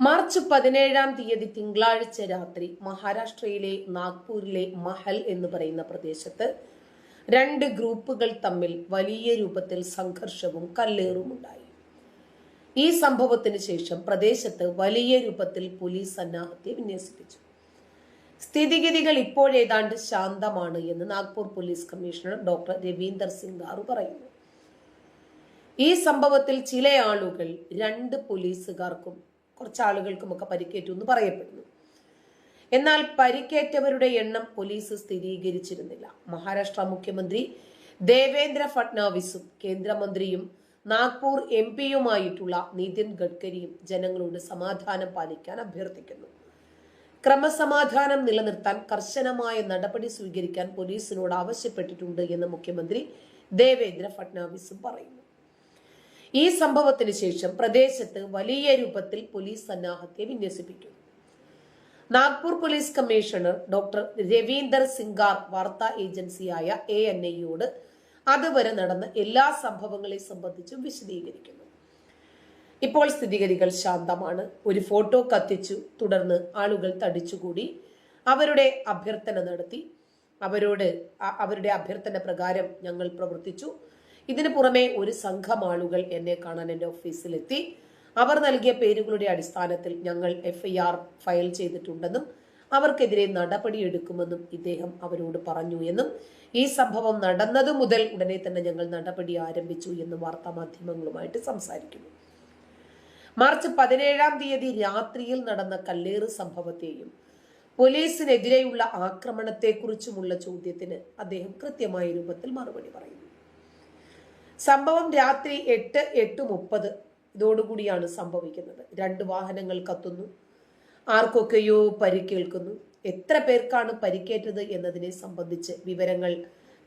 March പതിനേഴാം തീയതി തിങ്കളാഴ്ച രാത്രി മഹാരാഷ്ട്രയിലെ നാഗ്പൂരിലെ മഹൽ എന്ന് പറയുന്ന പ്രദേശത്ത് രണ്ട് ഗ്രൂപ്പുകൾ തമ്മിൽ വലിയ രൂപത്തിൽ സംഘർഷവും കല്ലേറും ഉണ്ടായി. ഈ സംഭവത്തിന് ശേഷം പ്രദേശത്ത് വലിയ രൂപത്തിൽ പോലീസ് സന്നാഹത്തെ വിന്യസിപ്പിച്ചു. സ്ഥിതിഗതികൾ ഇപ്പോഴേതാണ്ട് ശാന്തമാണ് എന്ന് Nagpur police commissioner doctor Ravinder Singh ഗാറു പറയുന്നു. ഈ സംഭവത്തിൽ ചില ആളുകൾ രണ്ട് പോലീസുകാർക്കും കുറച്ച് ആളുകൾക്കുമൊക്കെ പരിക്കേറ്റു എന്ന് പറയപ്പെടുന്നു. എന്നാൽ പരിക്കേറ്റവരുടെ എണ്ണം പോലീസ് സ്ഥിരീകരിച്ചിരുന്നില്ല. മഹാരാഷ്ട്ര മുഖ്യമന്ത്രി ദേവേന്ദ്ര ഫട്നാവിസും കേന്ദ്രമന്ത്രിയും നാഗ്പൂർ എം പിയുമായിട്ടുള്ള നിതിൻ ഗഡ്കരിയും ജനങ്ങളോട് സമാധാനം പാലിക്കാൻ അഭ്യർത്ഥിക്കുന്നു. ക്രമസമാധാനം നിലനിർത്താൻ കർശനമായ നടപടി സ്വീകരിക്കാൻ പോലീസിനോട് ആവശ്യപ്പെട്ടിട്ടുണ്ട് എന്ന് മുഖ്യമന്ത്രി ദേവേന്ദ്ര ഫട്നാവിസും പറയുന്നു. ഈ സംഭവത്തിന് ശേഷം പ്രദേശത്ത് വലിയ രൂപത്തിൽ പോലീസ് സന്നാഹത്തെ വിന്യസിപ്പിക്കും. Nagpur police commissioner doctor Ravinder Singhar വാർത്താ ഏജൻസിയായ എ എൻ ഐയോട് അതുവരെ നടന്ന എല്ലാ സംഭവങ്ങളെ സംബന്ധിച്ചും വിശദീകരിക്കുന്നു. ഇപ്പോൾ സ്ഥിതിഗതികൾ ശാന്തമാണ്. ഒരു ഫോട്ടോ കത്തിച്ചു. തുടർന്ന് ആളുകൾ തടിച്ചുകൂടി. അവരുടെ അഭ്യർത്ഥന നടത്തി. അവരോട് അവരുടെ അഭ്യർത്ഥന പ്രകാരം ഞങ്ങൾ പ്രവർത്തിച്ചു. ഇതിനു പുറമെ ഒരു സംഘം ആളുകൾ എന്നെ കാണാൻ എന്റെ ഓഫീസിലെത്തി. അവർ നൽകിയ പേരുകളുടെ അടിസ്ഥാനത്തിൽ ഞങ്ങൾ എഫ് ഫയൽ ചെയ്തിട്ടുണ്ടെന്നും അവർക്കെതിരെ നടപടിയെടുക്കുമെന്നും ഇദ്ദേഹം അവരോട് പറഞ്ഞു എന്നും ഈ സംഭവം നടന്നതു മുതൽ ഉടനെ തന്നെ ഞങ്ങൾ നടപടി ആരംഭിച്ചു എന്നും വാർത്താമാധ്യമങ്ങളുമായിട്ട് സംസാരിക്കുന്നു. മാർച്ച് പതിനേഴാം തീയതി രാത്രിയിൽ നടന്ന കല്ലേറ് സംഭവത്തെയും പോലീസിനെതിരെയുള്ള ആക്രമണത്തെക്കുറിച്ചുമുള്ള ചോദ്യത്തിന് അദ്ദേഹം കൃത്യമായ രൂപത്തിൽ മറുപടി പറയുന്നു. സംഭവം രാത്രി എട്ട് എട്ട് മുപ്പത്. ഇതോടുകൂടിയാണ് സംഭവിക്കുന്നത്. രണ്ട് വാഹനങ്ങൾ കത്തുന്നു. ആർക്കൊക്കെയോ പരിക്കേൽക്കുന്നു എത്ര പേർക്കാണ് പരിക്കേറ്റത് എന്നതിനെ സംബന്ധിച്ച് വിവരങ്ങൾ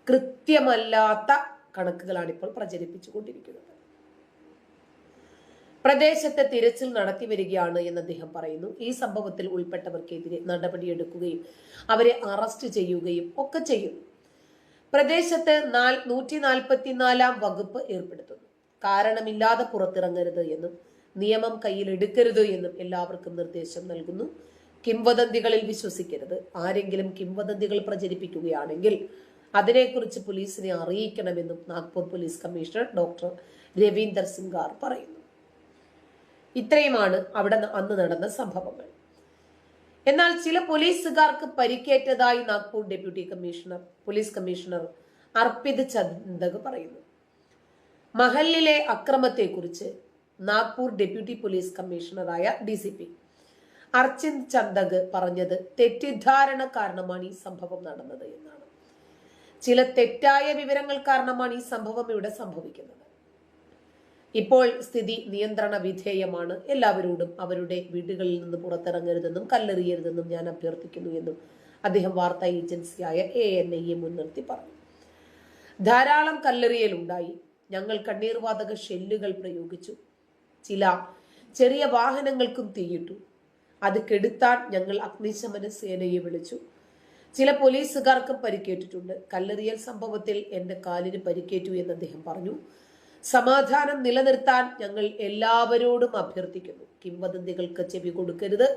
കൃത്യമല്ലാത്ത കണക്കുകളാണ് ഇപ്പോൾ പ്രചരിപ്പിച്ചുകൊണ്ടിരിക്കുന്നത്. പ്രദേശത്തെ തിരച്ചിൽ നടത്തി വരികയാണ് എന്ന് അദ്ദേഹം പറയുന്നു. ഈ സംഭവത്തിൽ ഉൾപ്പെട്ടവർക്കെതിരെ നടപടിയെടുക്കുകയും അവരെ അറസ്റ്റ് ചെയ്യുകയും ഒക്കെ ചെയ്യുന്നു പ്രദേശത്ത് നാൽ നൂറ്റി നാൽപ്പത്തിനാലാം വകുപ്പ് ഏർപ്പെടുത്തുന്നു. കാരണമില്ലാതെ പുറത്തിറങ്ങരുത് എന്നും നിയമം കയ്യിലെടുക്കരുത് എന്നും എല്ലാവർക്കും നിർദ്ദേശം നൽകുന്നു. കിംവദന്തികളിൽ വിശ്വസിക്കരുത്. ആരെങ്കിലും കിംവദന്തികൾ പ്രചരിപ്പിക്കുകയാണെങ്കിൽ അതിനെക്കുറിച്ച് പോലീസിനെ അറിയിക്കണമെന്നും Nagpur police commissioner doctor Ravinder Singal പറയുന്നു. ഇത്രയുമാണ് അവിടെ അന്ന് നടന്ന സംഭവങ്ങൾ. എന്നാൽ ചില പോലീസുകാർക്ക് പരിക്കേറ്റതായി Nagpur deputy commissioner police commissioner Arpit Chandak പറയുന്നു. മഹലിലെ അക്രമത്തെക്കുറിച്ച് നാഗ്പൂർ ഡെപ്യൂട്ടി പോലീസ് കമ്മീഷണറായ ഡി സി പി അർച്ചിന്ദ് ചന്ദക് പറഞ്ഞത് തെറ്റിദ്ധാരണ കാരണമാണ് ഈ സംഭവം നടന്നത് എന്നാണ്. ചില തെറ്റായ വിവരങ്ങൾ കാരണമാണ് ഈ സംഭവം ഇവിടെ സംഭവിക്കുന്നത്. ഇപ്പോൾ സ്ഥിതി നിയന്ത്രണ വിധേയമാണ്. എല്ലാവരോടും അവരുടെ വീടുകളിൽ നിന്ന് പുറത്തിറങ്ങരുതെന്നും കല്ലെറിയരുതെന്നും ഞാൻ അഭ്യർത്ഥിക്കുന്നു എന്നും അദ്ദേഹം വാർത്താ ഏജൻസിയായ എ എൻ ഐയെ മുൻനിർത്തി പറഞ്ഞു. ധാരാളം കല്ലെറിയലുണ്ടായി. ഞങ്ങൾ കണ്ണീർവാതക ഷെല്ലുകൾ പ്രയോഗിച്ചു. ചില ചെറിയ വാഹനങ്ങൾക്കും തീയിട്ടു. അത് കെടുത്താൻ ഞങ്ങൾ അഗ്നിശമന സേനയെ വിളിച്ചു. ചില പോലീസുകാർക്കും പരിക്കേറ്റിട്ടുണ്ട്. കല്ലെറിയൽ സംഭവത്തിൽ എന്റെ കാലിന് പരിക്കേറ്റു എന്ന് അദ്ദേഹം പറഞ്ഞു. സമാധാനം നിലനിർത്താൻ ഞങ്ങൾ എല്ലാവരോടും അഭ്യർത്ഥിക്കുന്നു. കിംവദന്തികൾക്ക് ചെവി കൊടുക്കരുത്.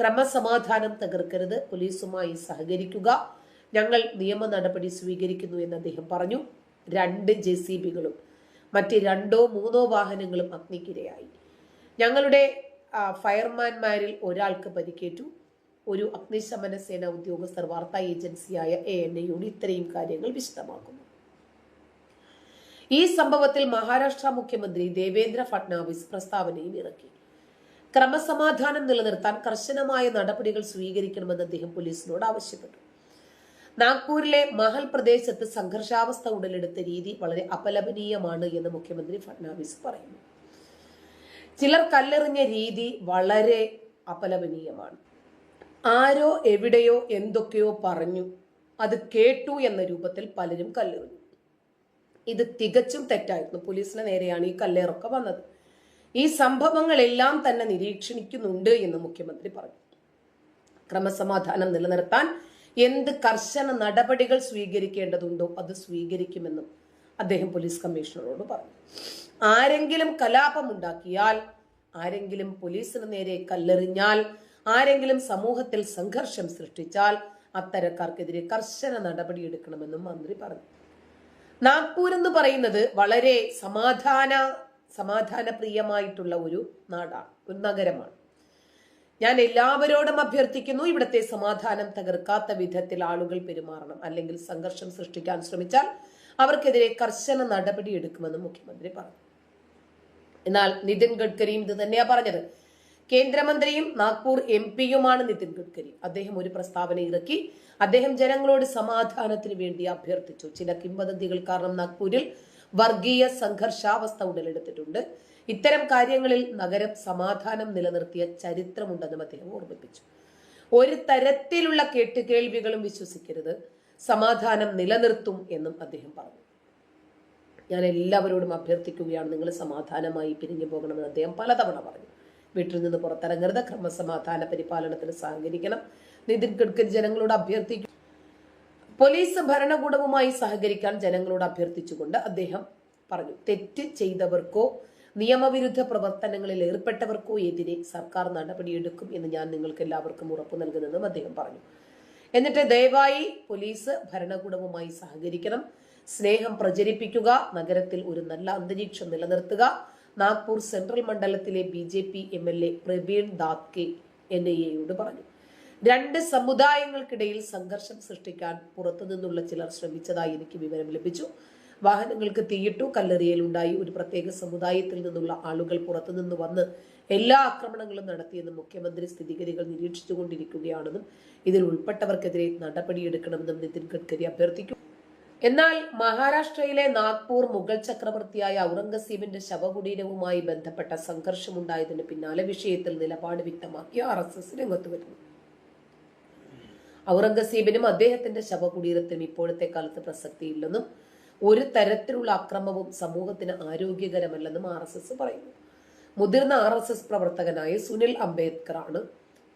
ക്രമസമാധാനം തകർക്കരുത്. പോലീസുമായി സഹകരിക്കുക. ഞങ്ങൾ നിയമ നടപടി സ്വീകരിക്കുന്നു എന്ന് അദ്ദേഹം പറഞ്ഞു. രണ്ട് ജെ സി ബികളും മറ്റ് രണ്ടോ മൂന്നോ വാഹനങ്ങളും അഗ്നിക്കിരയായി. ഞങ്ങളുടെ ഫയർമാൻമാരിൽ ഒരാൾക്ക് പരിക്കേറ്റു. ഒരു അഗ്നിശമന സേന ഉദ്യോഗസ്ഥർ വാർത്താ ഏജൻസിയായ എ എൻ ഐയോട് ഇത്രയും കാര്യങ്ങൾ വിശദമാക്കുന്നു. ഈ സംഭവത്തിൽ മഹാരാഷ്ട്ര മുഖ്യമന്ത്രി ദേവേന്ദ്ര ഫട്നാവിസ് പ്രസ്താവനയും ഇറക്കി. ക്രമസമാധാനം നിലനിർത്താൻ കർശനമായ നടപടികൾ സ്വീകരിക്കണമെന്ന് അദ്ദേഹം പോലീസിനോട് ആവശ്യപ്പെട്ടു. നാഗ്പൂരിലെ മഹൽ പ്രദേശത്ത് സംഘർഷാവസ്ഥ ഉടലെടുത്ത രീതി വളരെ അപലപനീയമാണ് എന്ന് മുഖ്യമന്ത്രി ഫട്നാവിസ് പറയുന്നു. ചിലർ കല്ലെറിഞ്ഞ രീതി വളരെ അപലപനീയമാണ്. ആരോ എവിടെയോ എന്തൊക്കെയോ പറഞ്ഞു. അത് കേട്ടു എന്ന രൂപത്തിൽ പലരും കല്ലെറിഞ്ഞു. ഇത് തികച്ചും തെറ്റായിരുന്നു. പോലീസിന് നേരെയാണ് ഈ കല്ലേറൊക്കെ വന്നത്. ഈ സംഭവങ്ങളെല്ലാം തന്നെ നിരീക്ഷിക്കുന്നുണ്ട് എന്ന് മുഖ്യമന്ത്രി പറഞ്ഞു. ക്രമസമാധാനം നിലനിർത്താൻ എന്ത് കർശന നടപടികൾ സ്വീകരിക്കേണ്ടതുണ്ടോ അത് സ്വീകരിക്കുമെന്നും അദ്ദേഹം പോലീസ് കമ്മീഷണറോട് പറഞ്ഞു. ആരെങ്കിലും കലാപമുണ്ടാക്കിയാൽ ആരെങ്കിലും പോലീസിന് നേരെ കല്ലെറിഞ്ഞാൽ ആരെങ്കിലും സമൂഹത്തിൽ സംഘർഷം സൃഷ്ടിച്ചാൽ അത്തരക്കാർക്കെതിരെ കർശന നടപടിയെടുക്കണമെന്നും മന്ത്രി പറഞ്ഞു. നാഗ്പൂർ എന്ന് പറയുന്നത് വളരെ സമാധാന പ്രിയമായിട്ടുള്ള ഒരു നാടാണ് ഒരു നഗരമാണ്. ഞാൻ എല്ലാവരോടും അഭ്യർത്ഥിക്കുന്നു ഇവിടുത്തെ സമാധാനം തകർക്കാത്ത വിധത്തിൽ ആളുകൾ പെരുമാറണം. അല്ലെങ്കിൽ സംഘർഷം സൃഷ്ടിക്കാൻ ശ്രമിച്ചാൽ അവർക്കെതിരെ കർശന നടപടി എടുക്കുമെന്ന് മുഖ്യമന്ത്രി പറഞ്ഞു. എന്നാൽ നിതിൻ ഗഡ്കരിയും ഇത് തന്നെയാ പറഞ്ഞത്. കേന്ദ്രമന്ത്രിയും നാഗ്പൂർ എം പിയുമാണ് നിതിൻ ഗഡ്കരി. അദ്ദേഹം ഒരു പ്രസ്താവന ഇറക്കി. അദ്ദേഹം ജനങ്ങളോട് സമാധാനത്തിന് വേണ്ടി അഭ്യർത്ഥിച്ചു. ചില കിംവദന്തികൾ കാരണം നാഗ്പൂരിൽ വർഗീയ സംഘർഷാവസ്ഥ ഉടലെടുത്തിട്ടുണ്ട്. ഇത്തരം കാര്യങ്ങളിൽ നഗരം സമാധാനം നിലനിർത്തിയ ചരിത്രമുണ്ടെന്നും അദ്ദേഹം ഓർമ്മിപ്പിച്ചു. ഒരു തരത്തിലുള്ള കേട്ടുകേൾവികളും വിശ്വസിക്കരുത്. സമാധാനം നിലനിർത്തും എന്നും അദ്ദേഹം പറഞ്ഞു. ഞാൻ എല്ലാവരോടും അഭ്യർത്ഥിക്കുകയാണ് നിങ്ങൾ സമാധാനമായി പിരിഞ്ഞു പോകണമെന്ന് അദ്ദേഹം പലതവണ പറഞ്ഞു. വീട്ടിൽ നിന്ന് പുറത്തിറങ്ങരുത്. ക്രമസമാധാന പരിപാലനത്തിന് സഹകരിക്കണം. നിതിൻ ഗഡ്കരി ജനങ്ങളോട് അഭ്യർത്ഥിക്കും പോലീസ് ഭരണകൂടവുമായി സഹകരിക്കാൻ ജനങ്ങളോട് അഭ്യർത്ഥിച്ചുകൊണ്ട് അദ്ദേഹം പറഞ്ഞു. തെറ്റ് ചെയ്തവർക്കോ നിയമവിരുദ്ധ പ്രവർത്തനങ്ങളിൽ ഏർപ്പെട്ടവർക്കോ എതിരെ സർക്കാർ നടപടിയെടുക്കും എന്ന് ഞാൻ നിങ്ങൾക്ക് എല്ലാവർക്കും ഉറപ്പു നൽകുന്നെന്നും അദ്ദേഹം പറഞ്ഞു. എന്നിട്ട് ദയവായി പോലീസ് ഭരണകൂടവുമായി സഹകരിക്കണം. സ്നേഹം പ്രചരിപ്പിക്കുക. നഗരത്തിൽ ഒരു നല്ല അന്തരീക്ഷം നിലനിർത്തുക. നാഗ്പൂർ സെൻട്രൽ മണ്ഡലത്തിലെ B J P M L A Praveen Datke N I എയോട് പറഞ്ഞു. രണ്ട് സമുദായങ്ങൾക്കിടയിൽ സംഘർഷം സൃഷ്ടിക്കാൻ പുറത്തുനിന്നുള്ള ചിലർ ശ്രമിച്ചതായി എനിക്ക് വിവരം ലഭിച്ചു. വാഹനങ്ങൾക്ക് തീയിട്ടു കല്ലെറിയലുണ്ടായി ഒരു പ്രത്യേക സമുദായത്തിൽ നിന്നുള്ള ആളുകൾ പുറത്തുനിന്ന് വന്ന് എല്ലാ ആക്രമണങ്ങളും നടത്തിയെന്നും മുഖ്യമന്ത്രി സ്ഥിതിഗതികൾ നിരീക്ഷിച്ചുകൊണ്ടിരിക്കുകയാണെന്നും ഇതിൽ ഉൾപ്പെട്ടവർക്കെതിരെ നടപടിയെടുക്കണമെന്നും നിതിൻ ഗഡ്കരി അഭ്യർത്ഥിക്കും എന്നാൽ മഹാരാഷ്ട്രയിലെ നാഗ്പൂർ മുഗൾ ചക്രവർത്തിയായ ഔറംഗസീബിന്റെ ശവകുടീരവുമായി ബന്ധപ്പെട്ട സംഘർഷമുണ്ടായതിന് പിന്നാലെ വിഷയത്തിൽ നിലപാട് വ്യക്തമാക്കി ആർ എസ് എസ് രംഗത്ത് വരുന്നു. ഔറംഗസീബിനും അദ്ദേഹത്തിന്റെ ശവകുടീരത്തിനും ഇപ്പോഴത്തെ കാലത്ത് പ്രസക്തിയില്ലെന്നും ഒരു തരത്തിലുള്ള അക്രമവും സമൂഹത്തിന് ആരോഗ്യകരമല്ലെന്നും ആർ എസ് എസ് പറയുന്നു. മുതിർന്ന ആർ എസ് എസ് പ്രവർത്തകനായ സുനിൽ അംബേദ്കർ ആണ്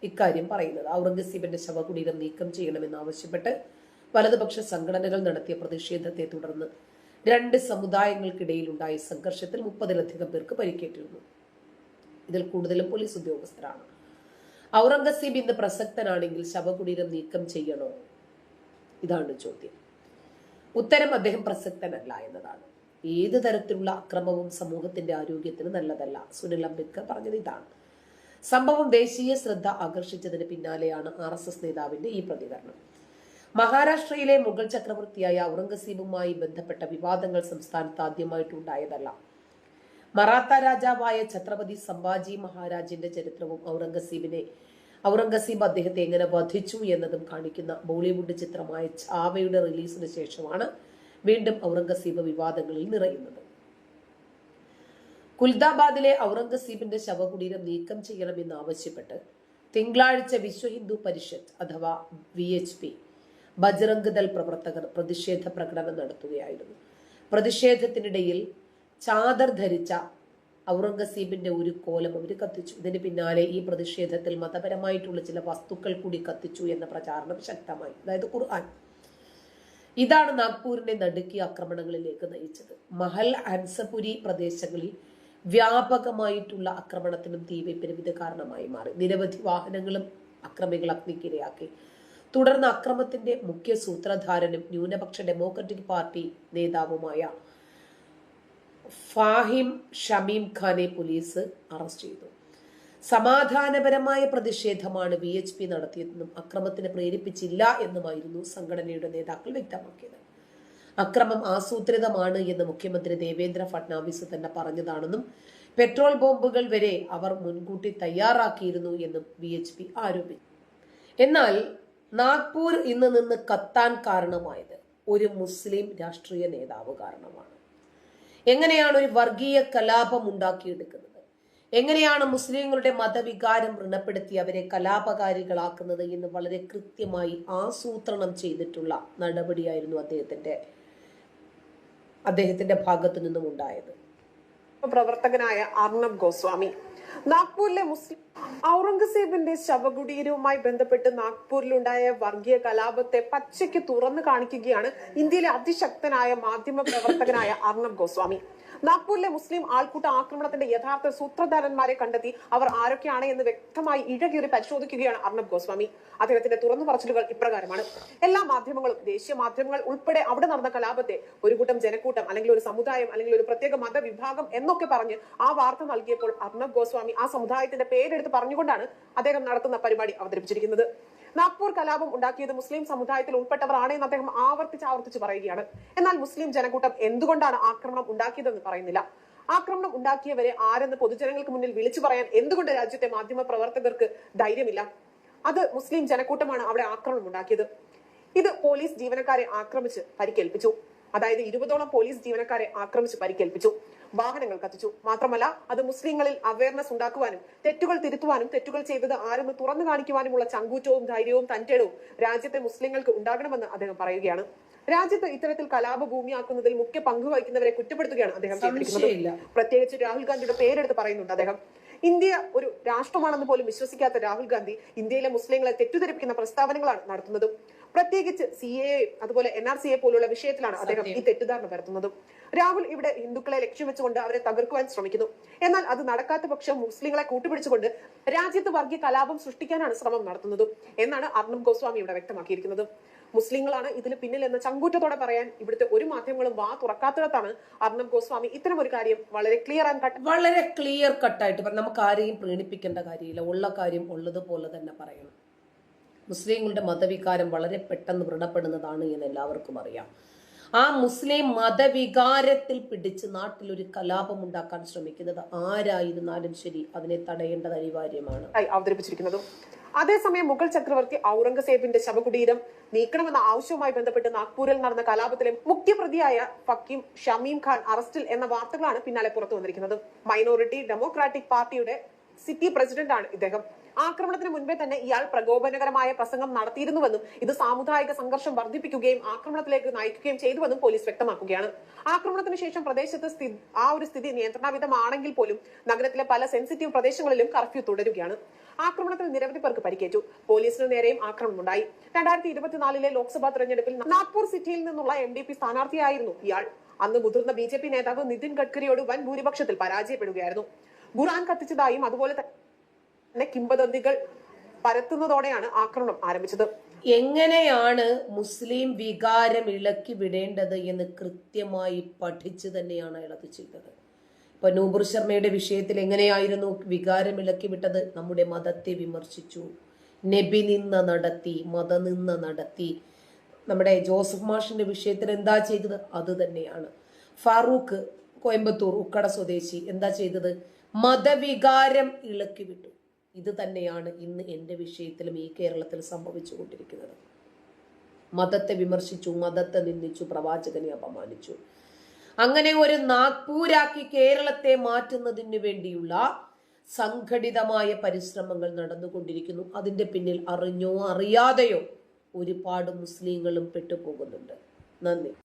ഇക്കാര്യം പറയുന്നത്. ഔറംഗസീബിന്റെ ശവകുടീരം നീക്കം ചെയ്യണമെന്നാവശ്യപ്പെട്ട് വലതുപക്ഷ സംഘടനകൾ നടത്തിയ പ്രതിഷേധത്തെ തുടർന്ന് രണ്ട് സമുദായങ്ങൾക്കിടയിലുണ്ടായ സംഘർഷത്തിൽ മുപ്പതിലധികം പേർക്ക് പരിക്കേറ്റിരുന്നു. ഇതിൽ കൂടുതലും പോലീസ് ഉദ്യോഗസ്ഥരാണ്. ഔറംഗസീബ് ഇന്ന് പ്രസക്തനാണെങ്കിൽ ശവകുടീരം നീക്കം ചെയ്യണോ? ഇതാണ് ചോദ്യം. ഉത്തരം അദ്ദേഹം പ്രസക്തനല്ല എന്നതാണ്. ഏത് തരത്തിലുള്ള അക്രമവും സമൂഹത്തിന്റെ ആരോഗ്യത്തിന് നല്ലതല്ല. സുനിൽ അംബേദ്കർ പറഞ്ഞത് ഇതാണ്. സംഭവം ദേശീയ ശ്രദ്ധ ആകർഷിച്ചതിന് പിന്നാലെയാണ് ആർ നേതാവിന്റെ ഈ പ്രതികരണം. മഹാരാഷ്ട്രയിലെ മുഗൾ ചക്രവർത്തിയായ ഔറംഗസീബുമായി ബന്ധപ്പെട്ട വിവാദങ്ങൾ സംസ്ഥാനത്ത് ആദ്യമായിട്ടുണ്ടായതല്ല. മറാത്ത രാജാവായ ഛത്രപതി സംഭാജി മഹാരാജിന്റെ ചരിത്രവും ഔറംഗസീബിനെ ഔറംഗസീബ് അദ്ദേഹത്തെ എങ്ങനെ വധിച്ചു എന്നതും കാണിക്കുന്ന ബോളിവുഡ് ചിത്രമായ ചാവയുടെ റിലീസിന് ശേഷമാണ് വീണ്ടും ഔറംഗസീബ് വിവാദങ്ങളിൽ നിറയുന്നത്. കുൽദാബാദിലെ ഔറംഗസീബിന്റെ ശവകുടീരം നീക്കം ചെയ്യണമെന്ന് ആവശ്യപ്പെട്ട് തിങ്കളാഴ്ച വിശ്വ ഹിന്ദു പരിഷത്ത് അഥവാ V H P Bajrang Dal പ്രവർത്തകർ പ്രതിഷേധ പ്രകടനം നടത്തുകയായിരുന്നു. പ്രതിഷേധത്തിനിടയിൽ ചാദർ ധരിച്ച ഔറംഗസീബിന്റെ ഒരു കോലം അവർ കത്തിച്ചു. ഇതിന് പിന്നാലെ ഈ പ്രതിഷേധത്തിൽ മതപരമായിട്ടുള്ള ചില വസ്തുക്കൾ കൂടി കത്തിച്ചു എന്ന പ്രചാരണം ശക്തമായി. അതായത് ഖുർആൻ. ഇതാണ് നാഗ്പൂരിനെ നടുക്കിയ ആക്രമണങ്ങളിലേക്ക് നയിച്ചത്. മഹൽ അൻസപുരി പ്രദേശങ്ങളിൽ വ്യാപകമായിട്ടുള്ള ആക്രമണത്തിനും തീവെപ്പിനും ഇത് കാരണമായി മാറി. നിരവധി വാഹനങ്ങളും അക്രമികൾ അഗ്നിക്കിരയാക്കി. തുടർന്ന് അക്രമത്തിന്റെ മുഖ്യ സൂത്രധാരനും ന്യൂനപക്ഷ ഡെമോക്രറ്റിക് പാർട്ടി നേതാവുമായ ഫാഹിം ഷമീം ഖാനെ പോലീസ് അറസ്റ്റ് ചെയ്തു. സമാധാനപരമായ പ്രതിഷേധമാണ് ബി എച്ച് പി നടത്തിയതെന്നും അക്രമത്തിന് പ്രേരിപ്പിച്ചില്ല എന്നുമായിരുന്നു സംഘടനയുടെ നേതാക്കൾ വ്യക്തമാക്കിയത്. അക്രമം ആസൂത്രിതമാണ് എന്ന് മുഖ്യമന്ത്രി ദേവേന്ദ്ര ഫട്നാവിസ് തന്നെ പറഞ്ഞതാണെന്നും പെട്രോൾ ബോംബുകൾ വരെ അവർ മുൻകൂട്ടി തയ്യാറാക്കിയിരുന്നു എന്നും ബി ആരോപിച്ചു. എന്നാൽ നാഗ്പൂർ ഇന്ന് നിന്ന് കത്താൻ കാരണമായത് ഒരു മുസ്ലിം രാഷ്ട്രീയ നേതാവ് കാരണമാണ്. എങ്ങനെയാണ് ഒരു വർഗീയ കലാപം ഉണ്ടാക്കിയെടുക്കുന്നത്? എങ്ങനെയാണ് മുസ്ലിങ്ങളുടെ മതവികാരം വ്രണപ്പെടുത്തി അവരെ കലാപകാരികളാക്കുന്നത് എന്ന് വളരെ കൃത്യമായി ആസൂത്രണം ചെയ്തിട്ടുള്ള നടപടിയായിരുന്നു അദ്ദേഹത്തിന്റെ അദ്ദേഹത്തിന്റെ ഭാഗത്തു നിന്നും ഉണ്ടായത് പ്രവർത്തകനായ അർണബ് ഗോസ്വാമി നാഗ്പൂരിലെ മുസ്ലിം ഔറംഗസേബിന്റെ ശവകുടീരവുമായി ബന്ധപ്പെട്ട് നാഗ്പൂരിലുണ്ടായ വർഗീയ കലാപത്തെ പച്ചയ്ക്ക് തുറന്നു കാണിക്കുകയാണ് ഇന്ത്യയിലെ അതിശക്തനായ മാധ്യമ പ്രവർത്തകനായ അർണബ് ഗോസ്വാമി. നാഗ്പൂരിലെ മുസ്ലിം ആൾക്കൂട്ട ആക്രമണത്തിന്റെ യഥാർത്ഥ സൂത്രധാരന്മാരെ കണ്ടെത്തി അവർ ആരൊക്കെയാണ് എന്ന് വ്യക്തമായി ഇഴകീറി പരിശോധിക്കുകയാണ് അർണബ് ഗോസ്വാമി. അദ്ദേഹത്തിന്റെ തുറന്നു പറച്ചിലുകൾ ഇപ്രകാരമാണ്. എല്ലാ മാധ്യമങ്ങളും ദേശീയ മാധ്യമങ്ങൾ ഉൾപ്പെടെ അവിടെ നടന്ന കലാപത്തെ ഒരു കൂട്ടം ജനക്കൂട്ടം അല്ലെങ്കിൽ ഒരു സമുദായം അല്ലെങ്കിൽ ഒരു പ്രത്യേക മതവിഭാഗം എന്നൊക്കെ പറഞ്ഞ് ആ വാർത്ത നൽകിയപ്പോൾ അർണബ് ഗോസ്വാമി ആ സമുദായത്തിന്റെ പേരെടുത്ത് പറഞ്ഞുകൊണ്ടാണ് അദ്ദേഹം നടത്തുന്ന പരിപാടി അവതരിപ്പിച്ചിരിക്കുന്നത്. നാഗ്പൂർ കലാപം ഉണ്ടാക്കിയത് മുസ്ലിം സമുദായത്തിൽ ഉൾപ്പെട്ടവരാണ് എന്ന് അദ്ദേഹം ആവർത്തിച്ച് ആവർത്തിച്ച് പറയുകയാണ്. എന്നാൽ മുസ്ലിം ജനക്കൂട്ടം എന്തുകൊണ്ടാണ് ആക്രമണം ഉണ്ടാക്കിയതെന്ന് പറയുന്നില്ല. ആക്രമണം ഉണ്ടാക്കിയവരെ ആരെന്ന് പൊതുജനങ്ങൾക്ക് മുന്നിൽ വിളിച്ചു പറയാൻ എന്തുകൊണ്ട് രാജ്യത്തെ മാധ്യമ പ്രവർത്തകർക്ക് ധൈര്യമില്ല? അത് മുസ്ലിം ജനക്കൂട്ടമാണ് അവിടെ ആക്രമണം ഉണ്ടാക്കിയത്. ഇത് പോലീസ് ജീവനക്കാരെ ആക്രമിച്ച് പരിക്കേൽപ്പിച്ചു. അതായത് ഇരുപതോളം പോലീസ് ജീവനക്കാരെ ആക്രമിച്ച് പരിക്കേൽപ്പിച്ചു. വാഹനങ്ങൾ കത്തിച്ചു. മാത്രമല്ല അത് മുസ്ലിങ്ങളിൽ അവയർനെസ് ഉണ്ടാക്കുവാനും തെറ്റുകൾ തിരുത്തുവാനും തെറ്റുകൾ ചെയ്തത് ആരെന്ന് തുറന്നു കാണിക്കുവാനുമുള്ള ചങ്കൂറ്റവും ധൈര്യവും തന്റേടവും രാജ്യത്തെ മുസ്ലിങ്ങൾക്ക് ഉണ്ടാകണമെന്ന് അദ്ദേഹം പറയുകയാണ്. രാജ്യത്ത് ഇത്തരത്തിൽ കലാപ ഭൂമിയാക്കുന്നതിൽ മുഖ്യ പങ്ക് വഹിക്കുന്നവരെ കുറ്റപ്പെടുത്തുകയാണ് അദ്ദേഹം ചെയ്തിരിക്കുന്നത്. പ്രത്യേകിച്ച് രാഹുൽ ഗാന്ധിയുടെ പേരെടുത്ത് പറയുന്നുണ്ട് അദ്ദേഹം. ഇന്ത്യ ഒരു രാഷ്ട്രമാണെന്ന് പോലും വിശ്വസിക്കാത്ത രാഹുൽ ഗാന്ധി ഇന്ത്യയിലെ മുസ്ലിങ്ങളെ തെറ്റിദ്ധരിപ്പിക്കുന്ന പ്രസ്താവനകളാണ് നടത്തുന്നത്. പ്രത്യേകിച്ച് സി എ അതുപോലെ എൻ ആർ സി എ പോലുള്ള വിഷയത്തിലാണ് അദ്ദേഹം ഈ തെറ്റിദ്ധാരണ പരത്തുന്നതും. രാഹുൽ ഇവിടെ ഹിന്ദുക്കളെ ലക്ഷ്യം വെച്ചുകൊണ്ട് അവരെ തകർക്കുവാൻ ശ്രമിക്കുന്നു. എന്നാൽ അത് നടക്കാത്ത പക്ഷം മുസ്ലിങ്ങളെ കൂട്ടുപിടിച്ചുകൊണ്ട് രാജ്യത്ത് വർഗീയ കലാപം സൃഷ്ടിക്കാനാണ് ശ്രമം നടത്തുന്നത് എന്നാണ് അർണബ് ഗോസ്വാമി ഇവിടെ വ്യക്തമാക്കിയിരിക്കുന്നത്. മുസ്ലിങ്ങളാണ് ഇതിന് പിന്നിൽ എന്ന ചങ്കൂറ്റത്തോടെ പറയാൻ ഇവിടുത്തെ ഒരു മാധ്യമങ്ങളും വാ തുറക്കാത്തിടത്താണ് അർണബ് ഗോസ്വാമി ഇത്തരം ഒരു കാര്യം വളരെ ക്ലിയർ ആൻഡ് കട്ട് വളരെ ക്ലിയർ കട്ടായിട്ട് നമുക്ക് ആരെയും പ്രീണിപ്പിക്കേണ്ട കാര്യമില്ല. ഉള്ള കാര്യം ഉള്ളതുപോലെ തന്നെ പറയണം. മുസ്ലിങ്ങളുടെ മതവികാരം വളരെ പെട്ടെന്ന് വ്രണപ്പെടുന്നതാണ് എന്ന് എല്ലാവർക്കും അറിയാം. ആ മുസ്ലിം മതവികാരത്തിൽ പിടിച്ച് നാട്ടിൽ ഒരു കലാപം ഉണ്ടാക്കാൻ ശ്രമിക്കുന്നത് ആരായിരുന്നാലും ശരി അതിനെ തടയേണ്ടത് അനിവാര്യമാണ്. അവതരിപ്പിച്ചിരിക്കുന്നത്. അതേസമയം മുഗൾ ചക്രവർത്തി ഔറംഗസേബിന്റെ ശവകുടീരം നീക്കണമെന്ന ആവശ്യവുമായി ബന്ധപ്പെട്ട് നാഗ്പൂരിൽ നടന്ന കലാപത്തിലെ മുഖ്യപ്രതിയായ ഫക്കീം ഷമീം ഖാൻ അറസ്റ്റിൽ എന്ന വാർത്തകളാണ് പിന്നാലെ പുറത്തു വന്നിരിക്കുന്നത്. മൈനോറിറ്റി ഡെമോക്രാറ്റിക് പാർട്ടിയുടെ സിറ്റി പ്രസിഡന്റാണ് ഇദ്ദേഹം. ആക്രമണത്തിന് മുൻപേ തന്നെ ഇയാൾ പ്രകോപനകരമായ പ്രസംഗം നടത്തിയിരുന്നുവെന്നും ഇത് സാമുദായിക സംഘർഷം വർദ്ധിപ്പിക്കുകയും ആക്രമണത്തിലേക്ക് നയിക്കുകയും ചെയ്തുവെന്നും പോലീസ് വ്യക്തമാക്കുകയാണ്. ആക്രമണത്തിന് ശേഷം പ്രദേശത്ത് ആ ഒരു സ്ഥിതി നിയന്ത്രണാതീതമാണെങ്കിൽ പോലും നഗരത്തിലെ പല സെൻസിറ്റീവ് പ്രദേശങ്ങളിലും കർഫ്യൂ തുടരുകയാണ്. ആക്രമണത്തിൽ നിരവധി പേർക്ക് പരിക്കേറ്റു. പോലീസിന് നേരെയും ആക്രമണമുണ്ടായി. രണ്ടായിരത്തി ഇരുപത്തിനാലിലെ ലോക്സഭാ തെരഞ്ഞെടുപ്പിൽ നാഗ്പൂർ സിറ്റിയിൽ നിന്നുള്ള എം ഡി പി സ്ഥാനാർത്ഥിയായിരുന്നു ഇയാൾ. അന്ന് മുതിർന്ന ബി ജെ പി നേതാവ് നിതിൻ ഗഡ്കരിയോട് വൻ ഭൂരിപക്ഷത്തിൽ പരാജയപ്പെടുകയായിരുന്നു. ഖുറാൻ കത്തിച്ചതായും അതുപോലെ കിംബദന്തികൾ പരത്തുന്നതോടെയാണ് ആക്രമണം ആരംഭിച്ചത്. എങ്ങനെയാണ് മുസ്ലിം വികാരം ഇളക്കി വിടേണ്ടത് എന്ന് കൃത്യമായി പഠിച്ച് തന്നെയാണ് അയാളത് ചെയ്തത്. ഇപ്പൊ നൂബുർ ശർമ്മയുടെ വിഷയത്തിൽ എങ്ങനെയായിരുന്നു വികാരം ഇളക്കി വിട്ടത്? നമ്മുടെ മതത്തെ വിമർശിച്ചു. നബി നിന്ന നടത്തി മത മതനിന്ന നടത്തി. നമ്മുടെ ജോസഫ് മാഷിന്റെ വിഷയത്തിൽ എന്താ ചെയ്തത്? അത് തന്നെയാണ്. ഫാറൂഖ് കോയമ്പത്തൂർ ഉക്കട സ്വദേശി എന്താ ചെയ്തത്? മതവികാരം ഇളക്കി വിട്ടു. ഇത് തന്നെയാണ് ഇന്ന് എന്റെ വിഷയത്തിലും ഈ കേരളത്തിൽ സംഭവിച്ചുകൊണ്ടിരിക്കുന്നത്. മതത്തെ വിമർശിച്ചു മതത്തെ നിന്ദിച്ചു പ്രവാചകനെ അപമാനിച്ചു. അങ്ങനെ ഒരു നാഗ്പൂരാക്കി കേരളത്തെ മാറ്റുന്നതിന് വേണ്ടിയുള്ള സംഘടിതമായ പരിശ്രമങ്ങൾ നടന്നുകൊണ്ടിരിക്കുന്നു. അതിന്റെ പിന്നിൽ അറിഞ്ഞോ അറിയാതെയോ ഒരുപാട് മുസ്ലിങ്ങളും പെട്ടുപോകുന്നുണ്ട്. നന്ദി.